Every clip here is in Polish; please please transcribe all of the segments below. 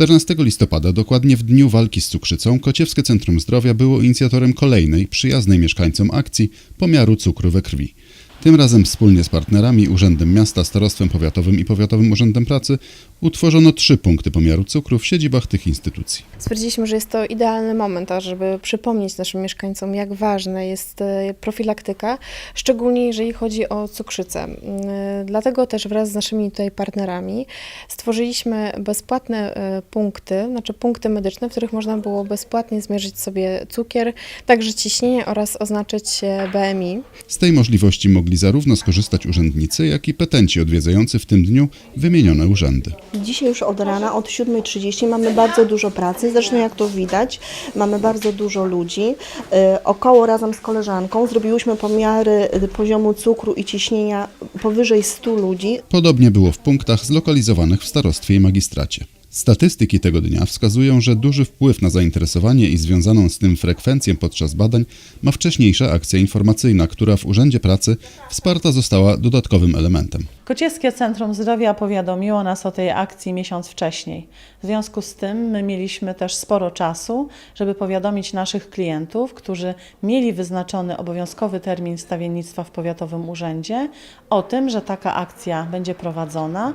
14 listopada, dokładnie w dniu walki z cukrzycą, Kociewskie Centrum Zdrowia było inicjatorem kolejnej, przyjaznej mieszkańcom akcji pomiaru cukru we krwi. Tym razem wspólnie z partnerami, Urzędem Miasta, Starostwem Powiatowym i Powiatowym Urzędem Pracy utworzono trzy punkty pomiaru cukru w siedzibach tych instytucji. Stwierdziliśmy, że jest to idealny moment, żeby przypomnieć naszym mieszkańcom, jak ważna jest e, profilaktyka, szczególnie jeżeli chodzi o cukrzycę. Mm, Dlatego też wraz z naszymi tutaj partnerami stworzyliśmy bezpłatne e, punkty, znaczy punkty medyczne, w których można było bezpłatnie zmierzyć sobie cukier, także ciśnienie oraz oznaczyć e, BMI. Z tej możliwości mogli zarówno skorzystać urzędnicy, jak i petenci odwiedzający w tym dniu wymienione urzędy. Dzisiaj już od rana, od 7.30 mamy bardzo dużo pracy, zresztą jak to widać, mamy bardzo dużo ludzi. E, Około razem z koleżanką zrobiłyśmy pomiary e, poziomu cukru i ciśnienia powyżej 100 ludzi. Podobnie było w punktach zlokalizowanych w starostwie i magistracie. Statystyki tego dnia wskazują, że duży wpływ na zainteresowanie i związaną z tym frekwencję podczas badań ma wcześniejsza akcja informacyjna, która w Urzędzie Pracy wsparta została dodatkowym elementem. Kociewskie Centrum Zdrowia powiadomiło nas o tej akcji miesiąc wcześniej. W związku z tym my mieliśmy też sporo czasu, żeby powiadomić naszych klientów, którzy mieli wyznaczony obowiązkowy termin stawiennictwa w powiatowym urzędzie, o tym, że taka akcja będzie prowadzona.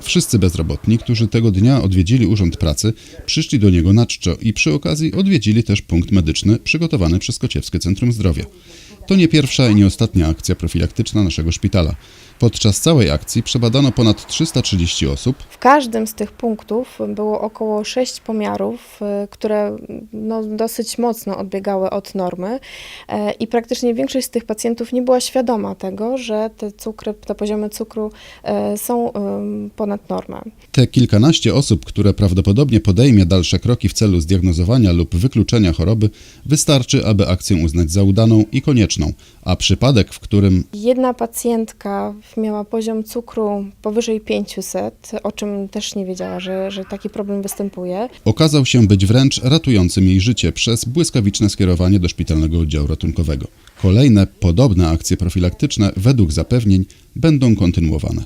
Wszyscy bezrobotni, którzy tego dnia odwiedzili Urząd Pracy, przyszli do niego na czczo i przy okazji odwiedzili też punkt medyczny przygotowany przez Kociewskie Centrum Zdrowia. To nie pierwsza i nie ostatnia akcja profilaktyczna naszego szpitala. Podczas całej akcji przebadano ponad 330 osób, W każdym z tych punktów było około 6 pomiarów, y, które no, dosyć mocno odbiegały od normy e, i praktycznie większość z tych pacjentów nie była świadoma tego, że te cukry, te poziomy cukru e, są ponad normę. Te kilkanaście osób, które prawdopodobnie podejmie dalsze kroki w celu zdiagnozowania lub wykluczenia choroby, wystarczy, aby akcję uznać za udaną i konieczną, a przypadek, w którym Jedna pacjentka miała poziom cukru powyżej 500, o czym też nie wiedziała, że, że taki problem występuje. okazał się być wręcz ratującym jej życie przez błyskawiczne skierowanie do szpitalnego oddziału ratunkowego. Kolejne, podobne akcje profilaktyczne, według zapewnień, będą kontynuowane.